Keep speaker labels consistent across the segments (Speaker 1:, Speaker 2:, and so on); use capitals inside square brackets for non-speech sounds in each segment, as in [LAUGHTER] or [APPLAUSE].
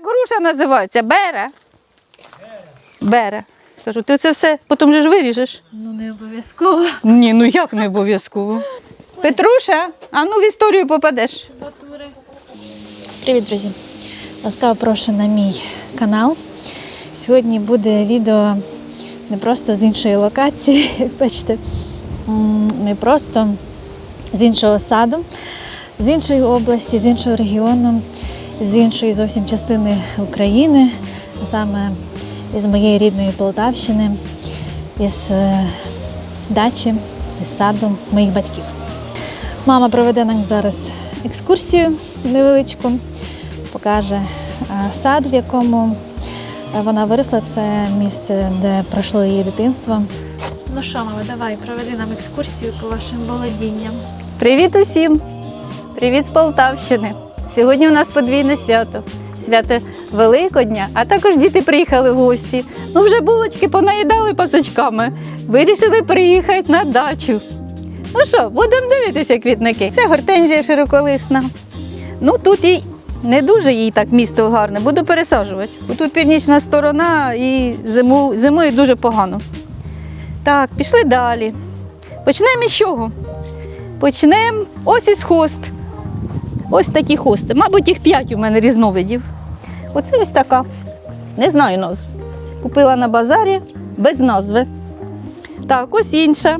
Speaker 1: як груша називається? Бере. Бере. Кажу, ти це все потім же ж виріжеш.
Speaker 2: Ну не обов'язково.
Speaker 1: Ні, ну як не обов'язково. Петруша, а ну в історію попадеш.
Speaker 2: Привіт, друзі! Ласкаво прошу на мій канал. Сьогодні буде відео не просто з іншої локації, як [LAUGHS] бачите, не просто з іншого саду, з іншої області, з іншого регіону, з іншої зовсім частини України, а саме із моєї рідної Полтавщини, із е, дачі, із саду моїх батьків. Мама проведе нам зараз екскурсію невеличку, покаже е, сад, в якому вона виросла. Це місце, де пройшло її дитинство. Ну що, мама, давай проведи нам екскурсію по вашим володінням.
Speaker 1: Привіт усім! Привіт з Полтавщини! Сьогодні у нас подвійне свято. Свято Великодня, а також діти приїхали в гості. Ну, вже булочки понаїдали пасочками. Вирішили приїхати на дачу. Ну що, будемо дивитися квітники. Це гортензія широколисна. Ну тут і не дуже їй так місто гарне, буду пересаджувати. Бо тут північна сторона і зиму, зимою дуже погано. Так, пішли далі. Почнемо із чого? Почнемо ось із хост. Ось такі хости. Мабуть, їх п'ять у мене різновидів. Оце ось така. Не знаю назв. Купила на базарі без назви. Так, ось інша.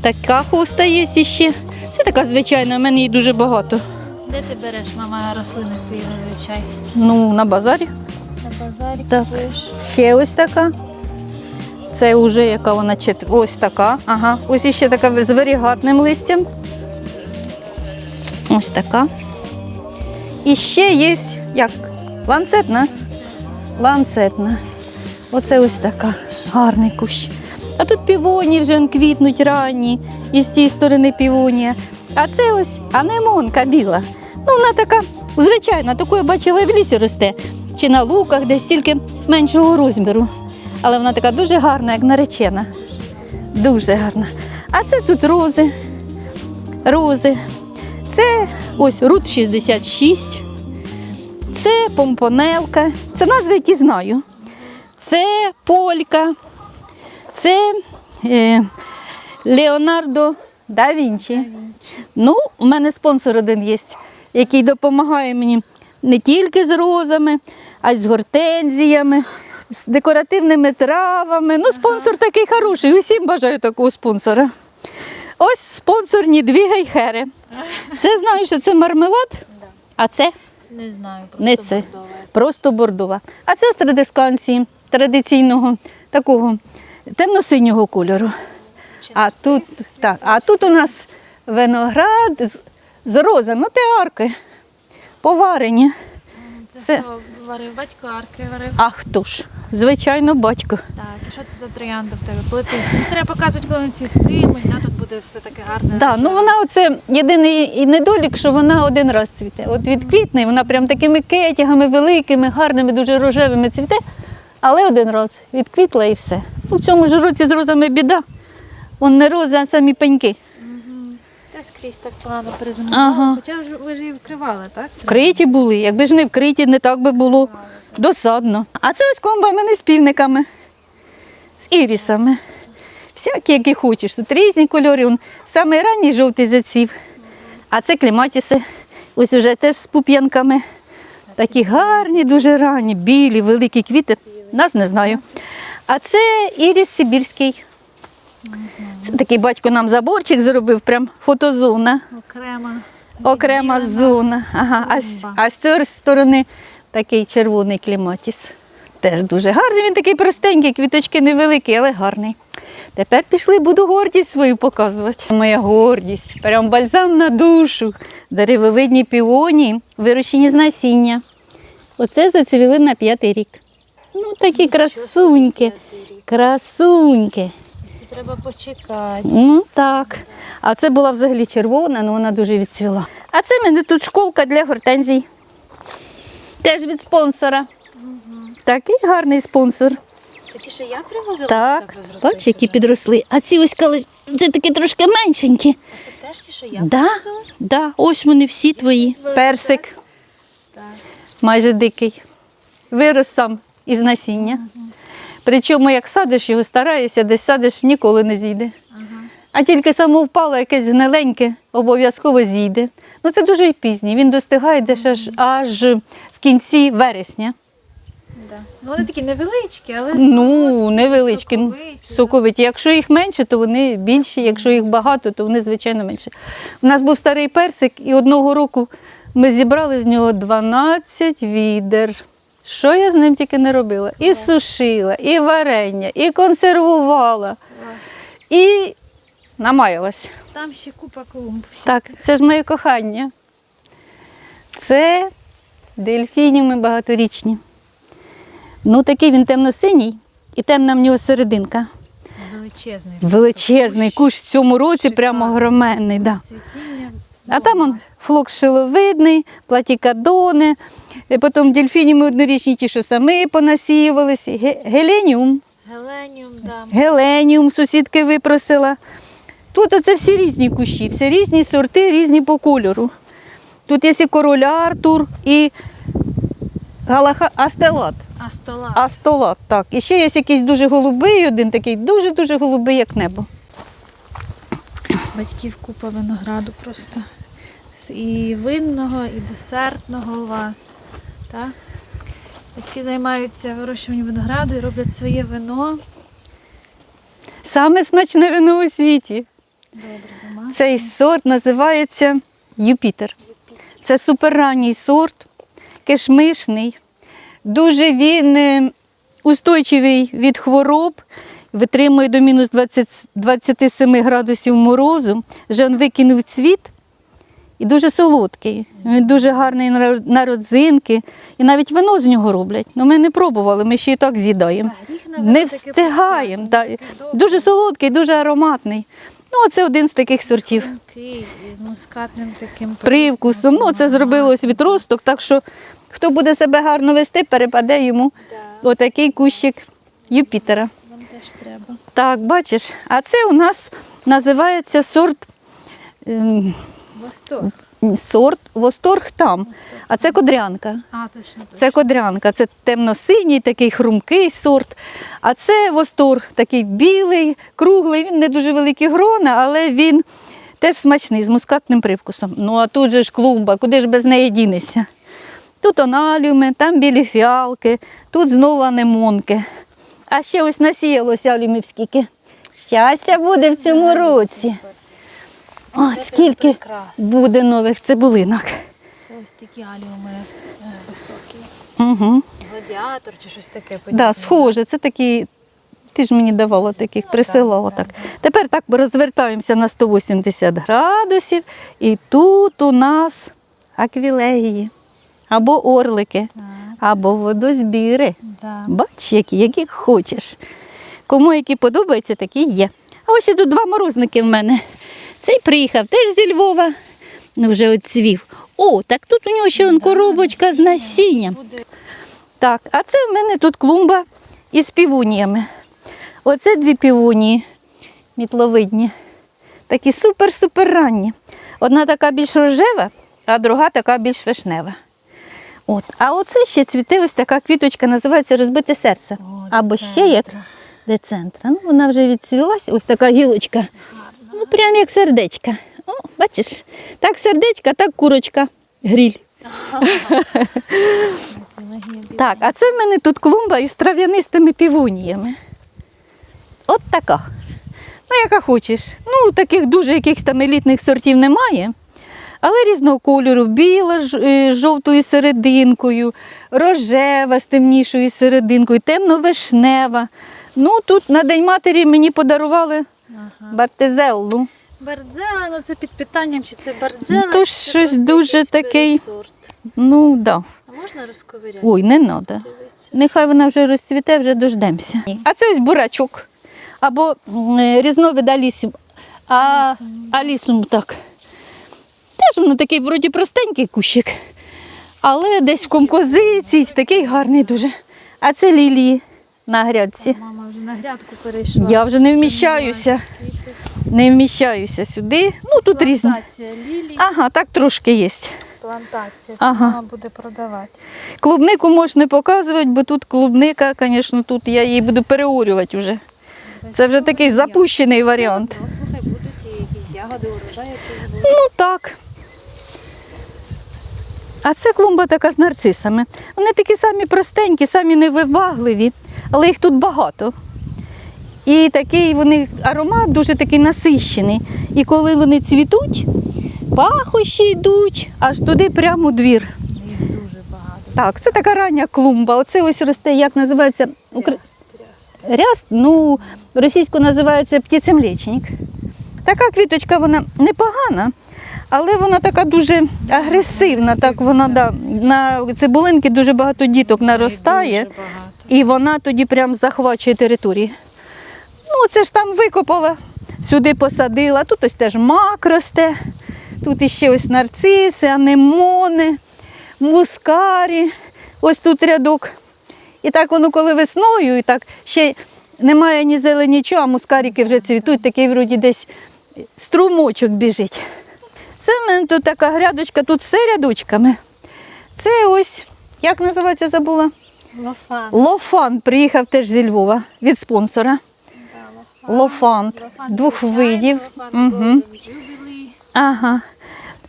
Speaker 1: Така хоста є ще. Це така звичайна, у мене її дуже багато.
Speaker 2: Де ти береш, мама, рослини свої зазвичай?
Speaker 1: Ну, на базарі.
Speaker 2: На базарі
Speaker 1: Так.
Speaker 2: купуєш.
Speaker 1: Ще ось така. Це вже яка вона чет... Ось така. Ага. Ось іще така з варігатним листям. Ось така. І ще є як ланцетна. Ланцетна. Оце ось така. Гарний кущ. А тут півоні вже квітнуть ранні, і з тієї сторони півонія. А це ось анемонка біла. Ну, вона така, звичайна, таку я бачила в лісі росте. Чи на луках, десь тільки меншого розміру. Але вона така дуже гарна, як наречена. Дуже гарна. А це тут рози. Рози. Це ось рут 66. Це помпонелка. Це назви, які знаю. Це полька. Це е, Леонардо да Вінчі. Ну, у мене спонсор один є, який допомагає мені не тільки з розами, а й з гортензіями, з декоративними травами. Ну, спонсор такий хороший. Усім бажаю такого спонсора. Ось спонсор Нідвіга й Хере. Це знаю, що це мармелад, а це
Speaker 2: Не знаю,
Speaker 1: не це. Просто бордова. А це страдисканції традиційного такого темно-синього кольору. А тут, так, а тут у нас виноград з, з розами, ну те арки, поварені.
Speaker 2: Це,
Speaker 1: Це-
Speaker 2: варив батько, арки варив.
Speaker 1: А хто ж? Звичайно, батько.
Speaker 2: Так, і що тут за троянда в тебе? Плетись. Ну, треба показувати, коли вони цвістимуть, да, тут буде все таке гарне.
Speaker 1: Да, ну вона оце єдиний і недолік, що вона один раз цвіте. От від квітне вона прям такими кетягами великими, гарними, дуже рожевими цвіте, але один раз відквітла і все. В цьому ж році з розами біда. Вон не рози, а самі пеньки.
Speaker 2: Та скрізь так погано перезимувало.
Speaker 1: Ага.
Speaker 2: Хоча вже ви ж її вкривали, так?
Speaker 1: Вкриті були. Якби ж не вкриті, не так би було. Досадно. А це ось клумба в мене з півниками, з ірісами. Всякі, які хочеш. Тут різні кольори. Он Самий ранній жовтий зацвів. А це кліматіси. Ось уже теж з пуп'янками. Такі гарні, дуже ранні, білі, великі квіти. Нас не знаю. А це іріс Сибірський. Це такий батько нам заборчик зробив, прям фотозона.
Speaker 2: Окрема.
Speaker 1: Окрема зона. Ага. А, з- а з цієї сторони такий червоний кліматіс. Теж дуже гарний. Він такий простенький, квіточки невеликі, але гарний. Тепер пішли, буду гордість свою показувати. Моя гордість. Прям бальзам на душу. Деревовидні піоні, вирощені з насіння. Оце зацвіли на п'ятий рік. Ну, такі красуньки. Красуньки.
Speaker 2: Треба почекати.
Speaker 1: Ну так. А це була взагалі червона, але вона дуже відцвіла. А це в мене тут школка для гортензій. Теж від спонсора. Такий гарний спонсор.
Speaker 2: Це ті, що я привозила?
Speaker 1: Так,
Speaker 2: це розрослися
Speaker 1: бач, які підросли. А ці ось коли це такі трошки меншенькі.
Speaker 2: А це теж ті, що я
Speaker 1: Да,
Speaker 2: привозила?
Speaker 1: да, ось вони всі твої. Персик.
Speaker 2: Так.
Speaker 1: майже дикий. Вирос сам із насіння. Причому, як садиш його, стараєшся, десь садиш, ніколи не зійде. А тільки само впало якесь гниленьке, обов'язково зійде. Ну це дуже і пізній. Він достигає десь аж, аж в кінці вересня.
Speaker 2: Да. Ну, вони такі невеличкі, але
Speaker 1: Ну,
Speaker 2: солодкі,
Speaker 1: невеличкі,
Speaker 2: соковиті,
Speaker 1: соковиті. Якщо їх менше, то вони більші, якщо їх багато, то вони, звичайно, менше. У нас був старий персик, і одного року ми зібрали з нього 12 відер. Що я з ним тільки не робила? І сушила, і варення, і консервувала, і намаялась.
Speaker 2: Там ще купа клумб.
Speaker 1: Так, це ж моє кохання. Це дельфініуми багаторічні. Ну, такий він темно-синій і темна в нього серединка.
Speaker 2: Величезний.
Speaker 1: Величезний кущ в цьому році, прямо огроменний. Да.
Speaker 2: Цвітіння.
Speaker 1: А там он флокс шиловидний, платікадони, потім дельфініуми однорічні, ті, що самі понасіювалися, геленіум,
Speaker 2: Геленіум, да.
Speaker 1: геленіум сусідки випросила. Тут оце всі різні кущі, всі різні сорти, різні по кольору. Тут є і король Артур, і галаха астелат.
Speaker 2: А стола.
Speaker 1: Астолат, так. І ще є якийсь дуже голубий, один такий дуже-дуже голубий, як небо.
Speaker 2: Батьків купа винограду просто. І винного, і десертного у вас. Так? Батьки займаються вирощуванням винограду і роблять своє вино.
Speaker 1: Саме смачне вино у світі.
Speaker 2: Добре.
Speaker 1: Цей сорт називається Юпітер. Це суперранній сорт, кишмишний. Дуже він е, устойчивий від хвороб, витримує до мінус 20, 27 градусів морозу. Вже він викинув цвіт і дуже солодкий. Він дуже гарний на- родзинки. І навіть вино з нього роблять. Ну, ми не пробували, ми ще і так з'їдаємо. Не встигаємо. да. Дуже солодкий, дуже ароматний. Ну, це один з таких сортів.
Speaker 2: З мускатним таким
Speaker 1: Привкусом. Ну, це зробилось відросток, так що хто буде себе гарно вести, перепаде йому
Speaker 2: Да,
Speaker 1: отакий кущик Юпітера.
Speaker 2: вам теж треба.
Speaker 1: Так, бачиш, а це у нас називається сорт,
Speaker 2: Восток.
Speaker 1: сорт Восторг там.
Speaker 2: Восток.
Speaker 1: А це кодрянка.
Speaker 2: А, точно, точно.
Speaker 1: Це кодрянка, це темно-синій, такий хрумкий сорт. А це восторг, такий білий, круглий, він не дуже великі грона, але він теж смачний, з мускатним привкусом. Ну а тут же ж клумба, куди ж без неї дінешся? Тут аналіуми, там білі фіалки, тут знову анемонки. А ще ось насіялося алюмів скільки. Щастя буде в цьому році. О, скільки
Speaker 2: прекрасно.
Speaker 1: буде нових цибулинок.
Speaker 2: Це ось такі аліуми е, високі.
Speaker 1: Угу.
Speaker 2: Гладіатор чи щось таке
Speaker 1: Так, да, схоже, це такі. Ти ж мені давала таких,
Speaker 2: Ну,
Speaker 1: присилала
Speaker 2: так,
Speaker 1: так.
Speaker 2: так,
Speaker 1: Тепер так розвертаємося на 180 градусів, і тут у нас аквілегії, або орлики,
Speaker 2: Так,
Speaker 1: або водозбіри.
Speaker 2: да.
Speaker 1: Бач, які, які хочеш. Кому які подобаються, такі є. А ось і тут два морозники в мене. Цей приїхав теж зі Львова, ну вже оцвів. О, так тут у нього ще он коробочка з насінням. Так, а це в мене тут клумба із півуніями. Оце дві півунії мітловидні. Такі супер-супер ранні. Одна така більш рожева, а друга така більш вишнева. От. А оце ще цвіте ось така квіточка, називається розбите серце.
Speaker 2: О,
Speaker 1: Або ще як
Speaker 2: децентра.
Speaker 1: Ну, вона вже відцвілась, ось така гілочка. Ну, прям як сердечка. О, бачиш, так сердечка, так курочка. Гріль. [LAUGHS] Так, а це в мене тут клумба із трав'янистими півуніями. От така. Ну, яка хочеш. Ну, таких дуже якихось там елітних сортів немає. Але різного кольору, біла з е, жовтою серединкою, рожева з темнішою серединкою, темно-вишнева. Ну, тут на День матері мені подарували
Speaker 2: Ага.
Speaker 1: бартизеллу.
Speaker 2: Бардзела, ну це під питанням, чи це бардзела,
Speaker 1: Ну, то
Speaker 2: чи
Speaker 1: щось
Speaker 2: просто
Speaker 1: дуже
Speaker 2: якийсь
Speaker 1: такий-
Speaker 2: пересорт.
Speaker 1: Ну. Да.
Speaker 2: А можна розковиряти?
Speaker 1: Ой, не треба. Нехай вона вже розцвіте, вже дождемося. А це ось бурачок. Або м, е, різновид алісум. А,
Speaker 2: Алісум.
Speaker 1: так. Теж воно такий вроді простенький кущик. Але десь в композиції такий гарний дуже. А це лілії на грядці.
Speaker 2: Мама на грядку перейшла.
Speaker 1: Я вже не вміщаюся. Не вміщаюся сюди. Ну тут різні.
Speaker 2: Плантація лілій.
Speaker 1: Ага, так трошки є.
Speaker 2: плантація.
Speaker 1: Ага.
Speaker 2: Мама буде продавати.
Speaker 1: Клубнику можеш не показувати, бо тут клубника, звісно, тут я її буду переорювати вже. Це вже такий запущений варіант.
Speaker 2: Слухай, будуть якісь ягоди, урожай, який
Speaker 1: Ну так. А це клумба така з нарцисами. Вони такі самі простенькі, самі невибагливі, але їх тут багато. І такий вони аромат дуже такий насищений. І коли вони цвітуть, пахощі йдуть аж туди прямо у двір.
Speaker 2: їх дуже багато.
Speaker 1: Так, це така рання клумба. Оце ось росте, як називається. Ряст, ну, російською називається птицемлечник. Така квіточка, вона непогана, але вона така дуже агресивна. Так вона да, на цибулинки дуже багато діток наростає, і вона тоді прям захвачує території. Ну, це ж там викопала, сюди посадила. Тут ось теж мак росте, тут іще ось нарциси, анемони, мускарі. Ось тут рядок. І так воно коли весною, і так ще немає ні зелені, нічого, а мускарики вже цвітуть, такий вроді десь струмочок біжить. Це в мене тут така грядочка, тут все рядочками. Це ось, як називається, забула?
Speaker 2: Лофан.
Speaker 1: Лофан приїхав теж зі Львова від спонсора. Лофант двох видів. Угу. Ага.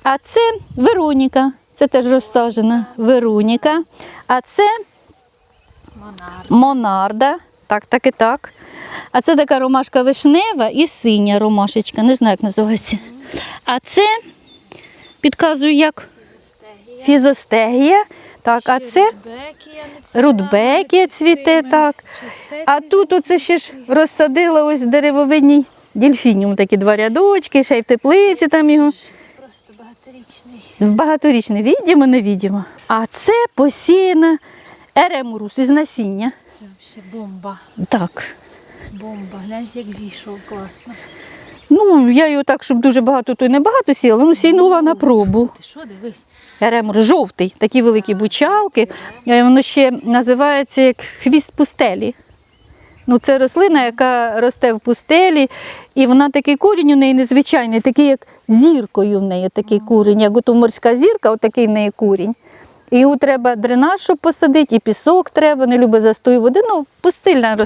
Speaker 1: А це Вероніка. Це теж розсаджена Вероніка. А це Монарда. Так, так і так. А це така ромашка вишнева і синя ромашечка. Не знаю, як називається. А це, підказую, як
Speaker 2: Фізостегія.
Speaker 1: Так, а це
Speaker 2: Рудбекія не цвіте,
Speaker 1: так. А тут оце ще ж розсадила ось деревовидній дельфініум, такі два рядочки, ще й в теплиці там його.
Speaker 2: Просто багаторічний.
Speaker 1: Багаторічне, відімо, невідімо. А це посіяна еремурус із насіння.
Speaker 2: Це взагалі бомба.
Speaker 1: Так.
Speaker 2: Бомба. Глянь, як зійшов класно.
Speaker 1: Ну, я його так, щоб дуже багато, то й не багато сіяла, ну сіянула на пробу.
Speaker 2: Ти що, дивись?
Speaker 1: Еремур жовтий, такі великі бучалки. Е, Воно ще називається як хвіст пустелі. Ну, це рослина, яка росте в пустелі, і вона такий корінь у неї незвичайний, такий, як зіркою в неї такий курінь, як ото морська зірка, отакий в неї курінь. Його треба дренаж, щоб посадити, і пісок треба, не любить застою води. Ну, пустильна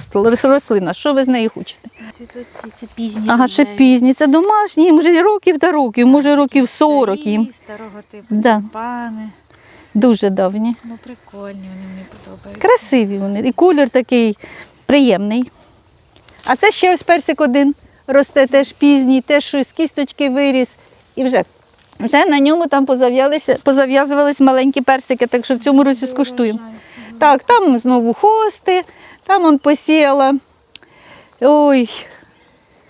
Speaker 1: рослина, що ви з неї хочете?
Speaker 2: Цвітуть ці, це пізні.
Speaker 1: Ага, це пізні, це домашні, їм вже років та років, може років 40 їм.
Speaker 2: Старого типу
Speaker 1: Да.
Speaker 2: пани.
Speaker 1: Дуже давні.
Speaker 2: Ну прикольні, вони мені подобаються.
Speaker 1: Красиві вони. І колір такий приємний. А це ще ось персик один росте, теж пізній, теж щось з кісточки виріс. І вже, вже на ньому там позав'язувались маленькі персики, так що в цьому році скуштуємо. Так, там знову хости, там он посіяла. Ой,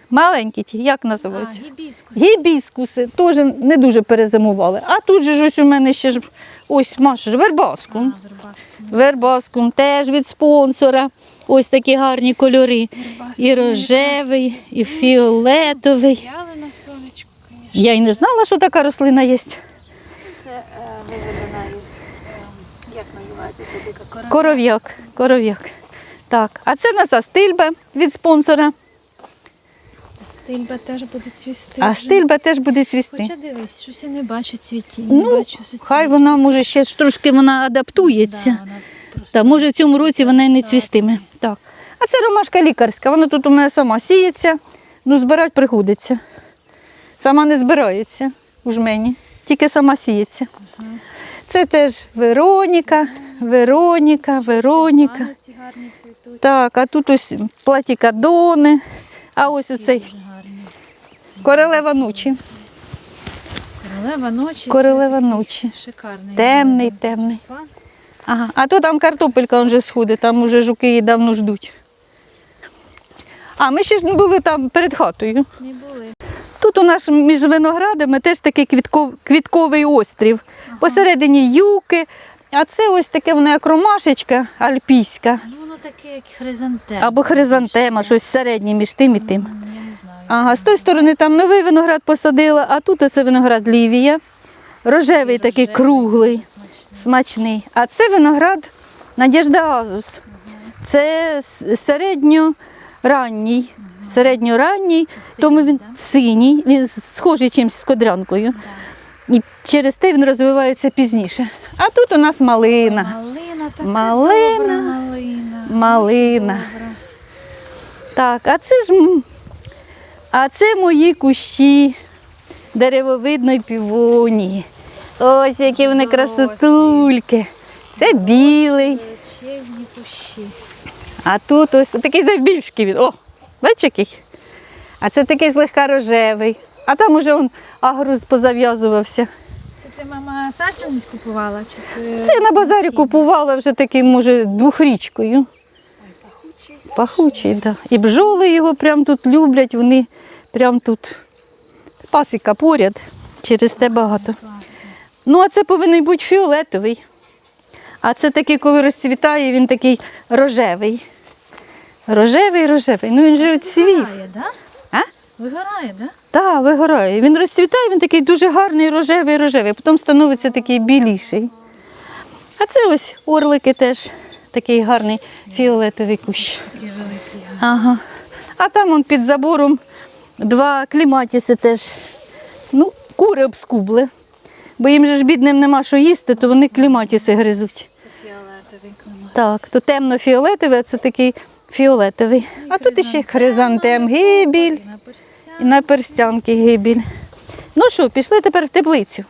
Speaker 1: маленькі ті, як називаються?
Speaker 2: гібіскус.
Speaker 1: Гібіскуси теж не дуже перезимували. А тут же ж ось у мене ще ж ось Маша, ж вербаскум.
Speaker 2: А, вербаскум.
Speaker 1: Вербаскум теж від спонсора. Ось такі гарні кольори.
Speaker 2: Вербаскум
Speaker 1: І рожевий, і фіолетовий.
Speaker 2: Стояли на сонечку, звісно.
Speaker 1: Я й не знала, що така рослина є.
Speaker 2: Це е, виведена із, е, як називається ця дика корона?
Speaker 1: Коров'як. Коров'як. Так, а це наша стильба від спонсора.
Speaker 2: Стильба теж буде цвісти.
Speaker 1: А
Speaker 2: вже.
Speaker 1: стильба теж буде цвісти.
Speaker 2: Хоча дивись, щось я не бачу цвітінь,
Speaker 1: Ну,
Speaker 2: не бачу.
Speaker 1: Хай вона може ще ж трошки вона адаптується.
Speaker 2: Да, вона просто
Speaker 1: Та може в цьому році вона й не цвістиме. Так. А це ромашка лікарська, вона тут у мене сама сіється, ну збирати приходиться. Сама не збирається у жмені, тільки сама сіється. Це теж Вероніка, Вероніка, Вероніка. Так, а тут ось платікадони, а ось оцей королева ночі.
Speaker 2: Королева ночі.
Speaker 1: Королева ночі.
Speaker 2: Шикарний.
Speaker 1: Темний, темний. Ага. А то там картопелька вже сходить, там уже жуки її давно ждуть. А ми ще ж не були там перед хатою.
Speaker 2: Не були.
Speaker 1: Тут у нас між виноградами теж такий квітко- квітковий острів. Посередині юки. А це ось таке воно як ромашечка альпійська.
Speaker 2: Ну воно таке, як хризантема.
Speaker 1: Або хризантема, щось середнє між тим і тим.
Speaker 2: Я не знаю.
Speaker 1: Ага, з тої сторони там новий виноград посадила, а тут оце виноград Лівія. Рожевий такий
Speaker 2: Рожевий,
Speaker 1: круглий,
Speaker 2: смачний.
Speaker 1: смачний. А це виноград Надіжда Азус. Це с- середньоранній. Середньоранній, тому він синій, він схожий чимось з кодрянкою. І через те він розвивається пізніше. А тут у нас малина.
Speaker 2: Малина така
Speaker 1: Малина.
Speaker 2: добра малина.
Speaker 1: Малина. Так, а це ж а це мої кущі деревовидної півонії. Ось які вони красотульки. Це білий.
Speaker 2: Величезні кущі.
Speaker 1: А тут ось такий завбільшки він. О, бачиш який? А це такий злегка рожевий. А там уже он агрус позав'язувався.
Speaker 2: Це ти, мама, саджанець купувала? Чи це...
Speaker 1: Це я на базарі купувала вже таким, може, двохрічкою.
Speaker 2: Пахучий.
Speaker 1: Пахучий, так. Да. І бджоли його прям тут люблять, вони прям тут. Пасіка поряд, через те багато. Ну, а це повинен бути фіолетовий. А це такий, коли розцвітає, він такий рожевий. Рожевий, рожевий. Ну він же цвів.
Speaker 2: Вигорає, да?
Speaker 1: А?
Speaker 2: Вигорає, да?
Speaker 1: Так, вигорає. Він розцвітає, він такий дуже гарний, рожевий, рожевий, потім становиться такий біліший. А це ось орлики теж такий гарний фіолетовий кущ.
Speaker 2: Такий великий.
Speaker 1: Ага. А там он під забором два кліматіси теж. Ну, кури обскубли. Бо їм же ж бідним нема що їсти, то вони кліматіси гризуть.
Speaker 2: Фіолетовий.
Speaker 1: Так, то темно-фіолетовий, а це такий фіолетовий. А тут іще хризантем гибіль і на перстянки гибіль. Ну що, пішли тепер в теплицю.